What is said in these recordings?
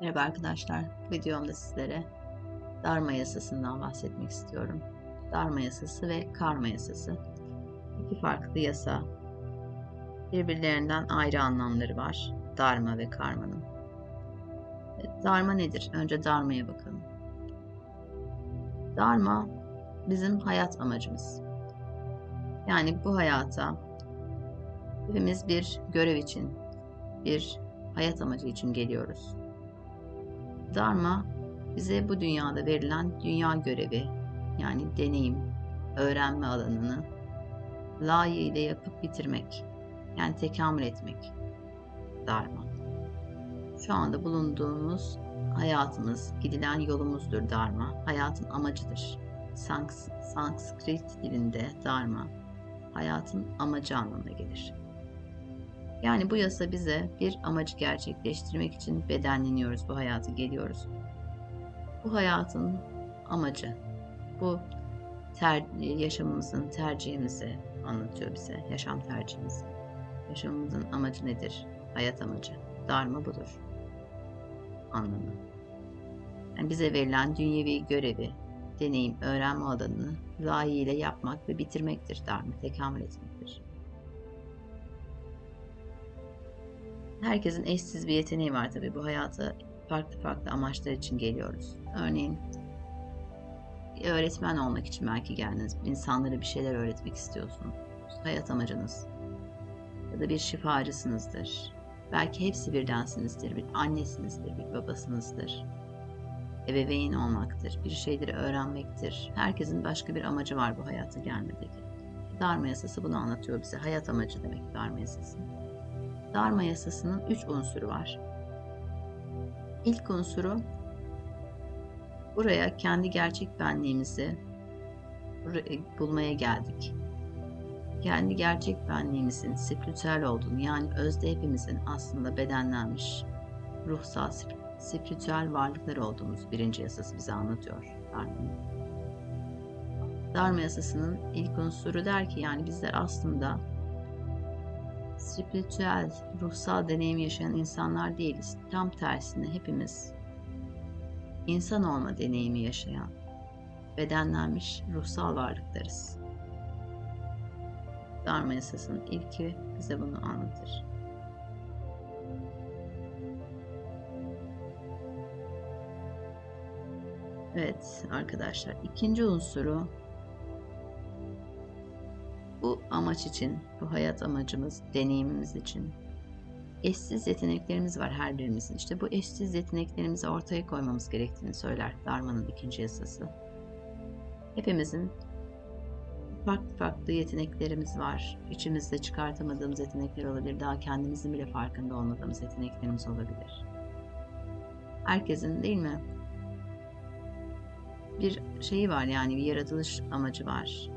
Merhaba arkadaşlar. Bu videomda sizlere Dharma yasasından bahsetmek istiyorum. Dharma yasası ve karma yasası. İki farklı yasa. Birbirlerinden ayrı anlamları var. Dharma ve karmanın. Evet, Dharma nedir? Önce Dharma'ya bakalım. Dharma bizim hayat amacımız. Yani bu hayata hepimiz bir görev için, bir hayat amacı için geliyoruz. Dharma bize bu dünyada verilen dünya görevi yani deneyim, öğrenme alanını layığıyla yapıp bitirmek yani tekamül etmek. Dharma. Şu anda bulunduğumuz hayatımız, gidilen yolumuzdur Dharma. Hayatın amacıdır. Sanks Sanskrit dilinde Dharma hayatın amacı anlamına gelir. Yani bu yasa bize bir amacı gerçekleştirmek için bedenleniyoruz bu hayatı geliyoruz. Bu hayatın amacı, bu ter, yaşamımızın tercihimizi anlatıyor bize, yaşam tercihimizi. Yaşamımızın amacı nedir? Hayat amacı. Dharma budur. Anlamı. Yani bize verilen dünyevi görevi, deneyim, öğrenme alanını layığıyla yapmak ve bitirmektir Dharma, tekamül etmektir. Herkesin eşsiz bir yeteneği var tabii. Bu hayata farklı farklı amaçlar için geliyoruz. Örneğin öğretmen olmak için belki geldiniz. İnsanlara bir şeyler öğretmek istiyorsunuz. Hayat amacınız. Ya da bir şifacısınızdır. Belki hepsi birdensinizdir. Bir annesinizdir, bir babasınızdır. Ebeveyn olmaktır, bir şeyleri öğrenmektir. Herkesin başka bir amacı var bu hayata gelmedeki. Dharma yasası bunu anlatıyor bize. Hayat amacı demek Dharma yasası. Dharma yasasının üç unsuru var. İlk unsuru buraya kendi gerçek benliğimizi bulmaya geldik. Kendi gerçek benliğimizin spiritüel olduğunu yani özde hepimizin aslında bedenlenmiş ruhsal spiritüel varlıklar olduğumuz birinci yasası bize anlatıyor. Dharma yasasının ilk unsuru der ki yani bizler aslında spiritüel, ruhsal deneyim yaşayan insanlar değiliz. Tam tersine hepimiz insan olma deneyimi yaşayan, bedenlenmiş ruhsal varlıklarız. Dharma yasasının ilki bize bunu anlatır. Evet arkadaşlar ikinci unsuru bu amaç için, bu hayat amacımız, deneyimimiz için eşsiz yeteneklerimiz var her birimizin. İşte bu eşsiz yeteneklerimizi ortaya koymamız gerektiğini söyler Dharma'nın ikinci yasası. Hepimizin farklı farklı yeteneklerimiz var. İçimizde çıkartamadığımız yetenekler olabilir. Daha kendimizin bile farkında olmadığımız yeteneklerimiz olabilir. Herkesin değil mi? Bir şeyi var yani bir yaratılış amacı var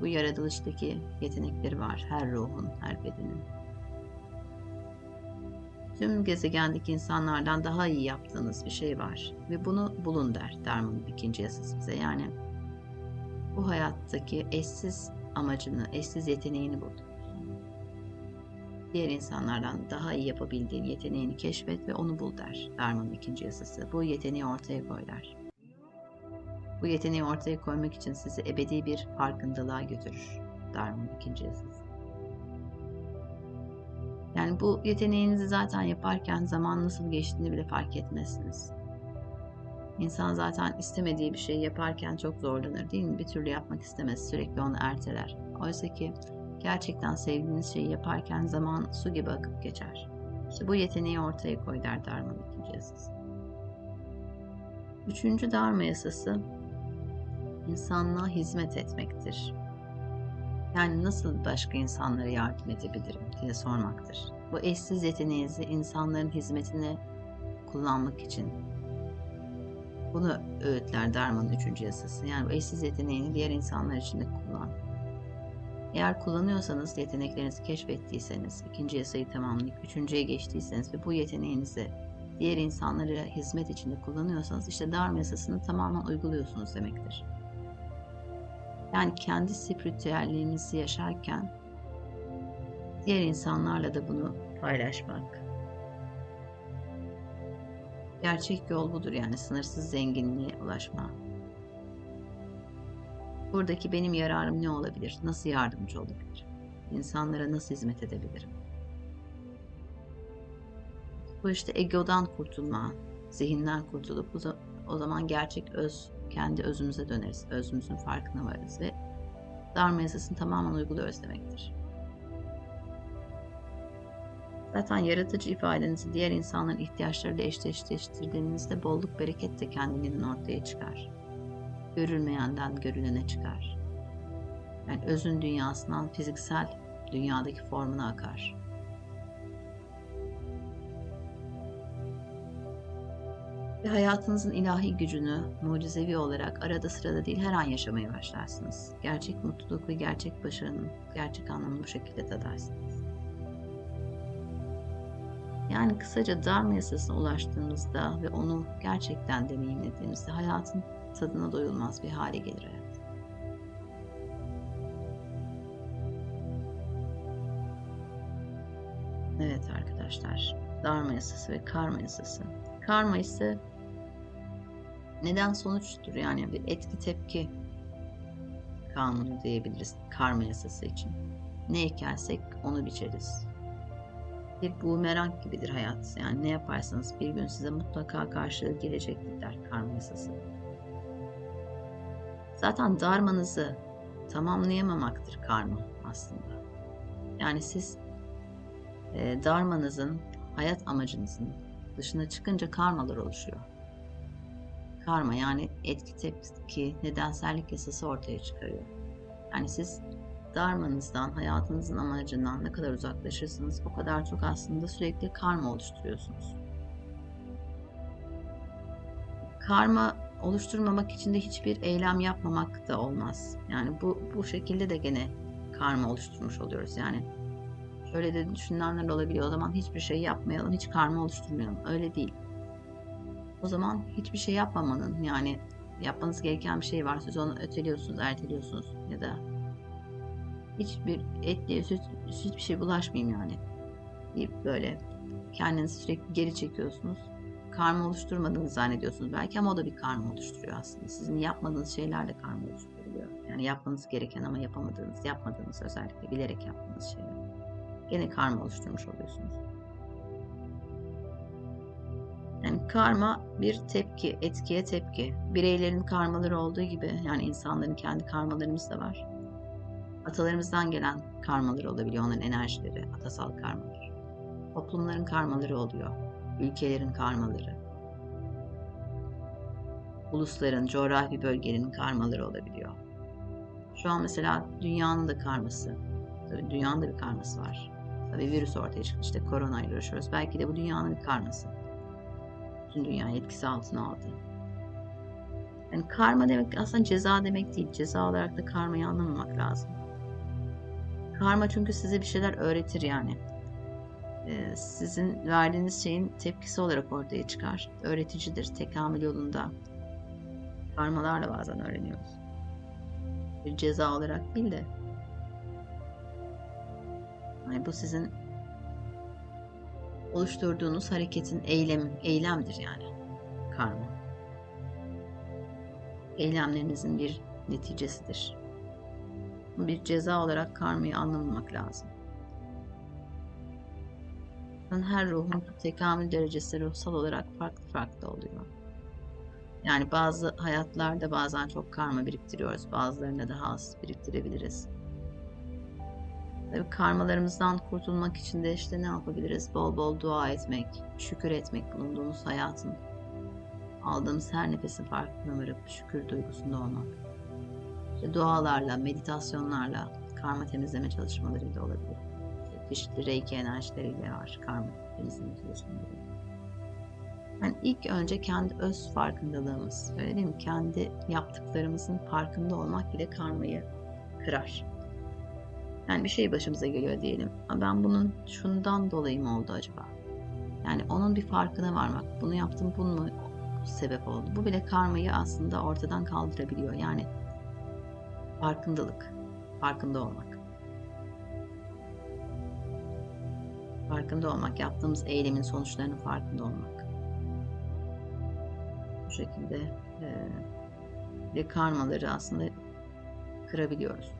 bu yaratılıştaki yetenekleri var her ruhun, her bedenin. Tüm gezegendeki insanlardan daha iyi yaptığınız bir şey var ve bunu bulun der Dharma'nın ikinci yasası bize. Yani bu hayattaki eşsiz amacını, eşsiz yeteneğini bul. Diğer insanlardan daha iyi yapabildiğin yeteneğini keşfet ve onu bul der Dharma'nın ikinci yasası. Bu yeteneği ortaya koy der. Bu yeteneği ortaya koymak için sizi ebedi bir farkındalığa götürür. Dharma'nın ikinci yasası. Yani bu yeteneğinizi zaten yaparken zaman nasıl geçtiğini bile fark etmezsiniz. İnsan zaten istemediği bir şeyi yaparken çok zorlanır değil mi? Bir türlü yapmak istemez, sürekli onu erteler. Oysa ki gerçekten sevdiğiniz şeyi yaparken zaman su gibi akıp geçer. İşte bu yeteneği ortaya koy der Dharma'nın ikinci yasası. Üçüncü Dharma yasası insanlığa hizmet etmektir. Yani nasıl başka insanlara yardım edebilirim diye sormaktır. Bu eşsiz yeteneğinizi insanların hizmetine kullanmak için bunu öğütler Dharma'nın üçüncü yasası. Yani bu eşsiz yeteneğini diğer insanlar için de kullan. Eğer kullanıyorsanız, yeteneklerinizi keşfettiyseniz, ikinci yasayı tamamlayıp üçüncüye geçtiyseniz ve bu yeteneğinizi diğer insanlara hizmet içinde kullanıyorsanız işte Dharma yasasını tamamen uyguluyorsunuz demektir. Yani kendi spiritüelliğimizi yaşarken diğer insanlarla da bunu paylaşmak. Gerçek yol budur yani sınırsız zenginliğe ulaşma. Buradaki benim yararım ne olabilir? Nasıl yardımcı olabilir? İnsanlara nasıl hizmet edebilirim? Bu işte egodan kurtulma, zihinden kurtulup o zaman gerçek öz, kendi özümüze döneriz. Özümüzün farkına varız ve Dharma yasasını tamamen uyguluyoruz demektir. Zaten yaratıcı ifadenizi diğer insanların ihtiyaçlarıyla eşleştirdiğinizde bolluk bereket de kendiliğinden ortaya çıkar. Görülmeyenden görülene çıkar. Yani özün dünyasından fiziksel dünyadaki formuna akar. Ve hayatınızın ilahi gücünü mucizevi olarak arada sırada değil her an yaşamaya başlarsınız. Gerçek mutluluk ve gerçek başarının gerçek anlamını bu şekilde tadarsınız. Yani kısaca Dharma yasasına ulaştığımızda ve onu gerçekten deneyimlediğimizde hayatın tadına doyulmaz bir hale gelir hayat. Evet arkadaşlar, Dharma yasası ve Karma yasası. Karma ise neden sonuçtur yani bir etki tepki kanunu diyebiliriz karma yasası için. Ne ekersek onu biçeriz. Bir bumerang gibidir hayat. Yani ne yaparsanız bir gün size mutlaka karşılığı gelecektir der karma yasası. Zaten darmanızı tamamlayamamaktır karma aslında. Yani siz e, darmanızın, hayat amacınızın dışına çıkınca karmalar oluşuyor. Karma yani etki tepki, nedensellik yasası ortaya çıkarıyor. Yani siz darmanızdan, hayatınızın amacından ne kadar uzaklaşırsınız o kadar çok aslında sürekli karma oluşturuyorsunuz. Karma oluşturmamak için de hiçbir eylem yapmamak da olmaz. Yani bu bu şekilde de gene karma oluşturmuş oluyoruz. Yani şöyle de düşünenler olabiliyor. O zaman hiçbir şey yapmayalım, hiç karma oluşturmayalım. Öyle değil. O zaman hiçbir şey yapmamanın yani yapmanız gereken bir şey var. Siz onu öteliyorsunuz, erteliyorsunuz ya da hiçbir etliye süt, hiçbir şey bulaşmayayım yani. Deyip böyle kendinizi sürekli geri çekiyorsunuz. Karma oluşturmadığını zannediyorsunuz belki ama o da bir karma oluşturuyor aslında. Sizin yapmadığınız şeyler de karma oluşturuyor. Yani yapmanız gereken ama yapamadığınız, yapmadığınız özellikle bilerek yaptığınız şeyler. Gene karma oluşturmuş oluyorsunuz. Karma bir tepki, etkiye tepki. Bireylerin karmaları olduğu gibi yani insanların kendi karmalarımız da var. Atalarımızdan gelen karmaları olabiliyor onların enerjileri, atasal karmalar. Toplumların karmaları oluyor, ülkelerin karmaları. Ulusların, coğrafi bölgenin karmaları olabiliyor. Şu an mesela dünyanın da karması, tabii dünyanın da bir karması var. Tabii virüs ortaya çıktı işte korona ile uğraşıyoruz. Belki de bu dünyanın bir karması bütün dünyayı etkisi altına aldı. Yani karma demek aslında ceza demek değil. Ceza olarak da karmayı anlamamak lazım. Karma çünkü size bir şeyler öğretir yani. Ee, sizin verdiğiniz şeyin tepkisi olarak ortaya çıkar. Öğreticidir. Tekamül yolunda karmalarla bazen öğreniyoruz. Bir ceza olarak değil de yani bu sizin oluşturduğunuz hareketin eylem, eylemdir yani karma. Eylemlerinizin bir neticesidir. Bir ceza olarak karmayı anlamamak lazım. Her ruhun tekamül derecesi ruhsal olarak farklı farklı oluyor. Yani bazı hayatlarda bazen çok karma biriktiriyoruz, bazılarında daha az biriktirebiliriz. Tabii karmalarımızdan kurtulmak için de işte ne yapabiliriz? Bol bol dua etmek, şükür etmek bulunduğumuz hayatın. Aldığımız her nefesin farkına varıp şükür duygusunda olmak. İşte dualarla, meditasyonlarla, karma temizleme çalışmalarıyla olabilir. İşte çeşitli reiki enerjileriyle var karma temizleme çalışmaları. Yani ilk önce kendi öz farkındalığımız, öyle değil mi? Kendi yaptıklarımızın farkında olmak bile karmayı kırar. Yani bir şey başımıza geliyor diyelim. Ben bunun şundan dolayı mı oldu acaba? Yani onun bir farkına varmak. Bunu yaptım, bunu mu sebep oldu? Bu bile karmayı aslında ortadan kaldırabiliyor. Yani farkındalık, farkında olmak. Farkında olmak, yaptığımız eylemin sonuçlarının farkında olmak. şekilde e, ve karmaları aslında kırabiliyoruz.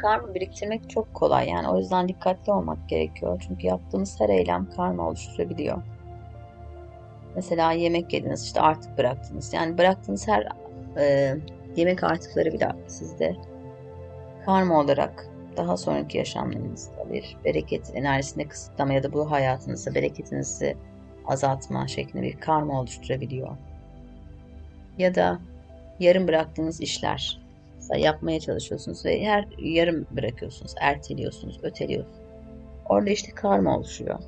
Karma biriktirmek çok kolay yani o yüzden dikkatli olmak gerekiyor. Çünkü yaptığımız her eylem karma oluşturabiliyor. Mesela yemek yediniz işte artık bıraktınız. Yani bıraktığınız her e, yemek artıkları bile sizde karma olarak daha sonraki yaşamlarınızda bir bereket enerjisinde kısıtlama ya da bu hayatınızda bereketinizi azaltma şeklinde bir karma oluşturabiliyor. Ya da yarım bıraktığınız işler. Mesela yapmaya çalışıyorsunuz ve her yarım bırakıyorsunuz, erteliyorsunuz, öteliyorsunuz. Orada işte karma oluşuyor.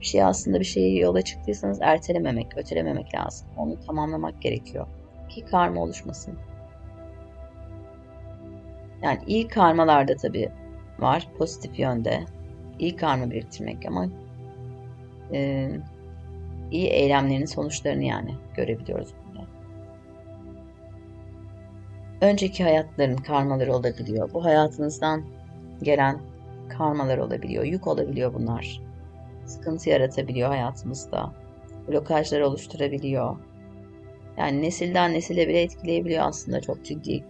Bir şey aslında bir şeyi yola çıktıysanız ertelememek, ötelememek lazım. Onu tamamlamak gerekiyor ki karma oluşmasın. Yani iyi karmalarda tabii var pozitif yönde. iyi karma biriktirmek ama e, iyi eylemlerin sonuçlarını yani görebiliyoruz. Önceki hayatların karmaları olabiliyor. Bu hayatınızdan gelen karmalar olabiliyor. Yük olabiliyor bunlar. Sıkıntı yaratabiliyor hayatımızda. Blokajlar oluşturabiliyor. Yani nesilden nesile bile etkileyebiliyor aslında çok ciddi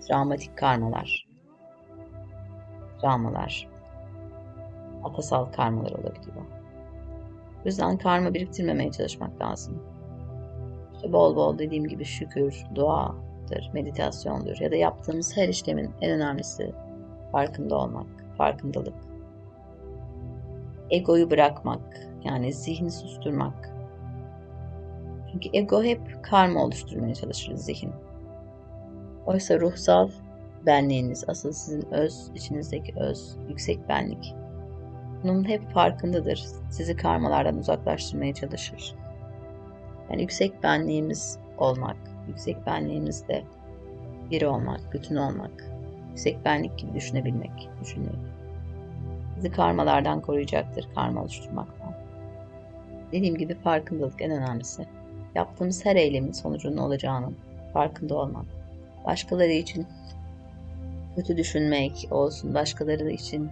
travmatik karmalar. Travmalar. Atasal karmalar olabiliyor. O yüzden karma biriktirmemeye çalışmak lazım. İşte bol bol dediğim gibi şükür, duadır, meditasyondur ya da yaptığımız her işlemin en önemlisi farkında olmak, farkındalık. Egoyu bırakmak, yani zihni susturmak. Çünkü ego hep karma oluşturmaya çalışır zihin. Oysa ruhsal benliğiniz, asıl sizin öz, içinizdeki öz, yüksek benlik. Bunun hep farkındadır. Sizi karmalardan uzaklaştırmaya çalışır. Yani yüksek benliğimiz olmak, yüksek benliğimizde biri olmak, bütün olmak, yüksek benlik gibi düşünebilmek, düşünmek. Sizi karmalardan koruyacaktır, karma oluşturmaktan. Dediğim gibi farkındalık en önemlisi. Yaptığımız her eylemin sonucunun olacağının farkında olmak başkaları için kötü düşünmek olsun, başkaları için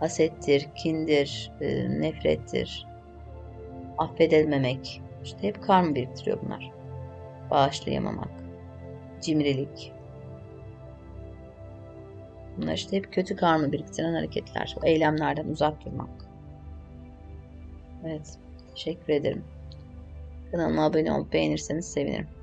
hasettir, kindir, e, nefrettir, affedilmemek, işte hep karma biriktiriyor bunlar. Bağışlayamamak, cimrilik. Bunlar işte hep kötü karma biriktiren hareketler. O eylemlerden uzak durmak. Evet, teşekkür ederim. Kanalıma abone olup beğenirseniz sevinirim.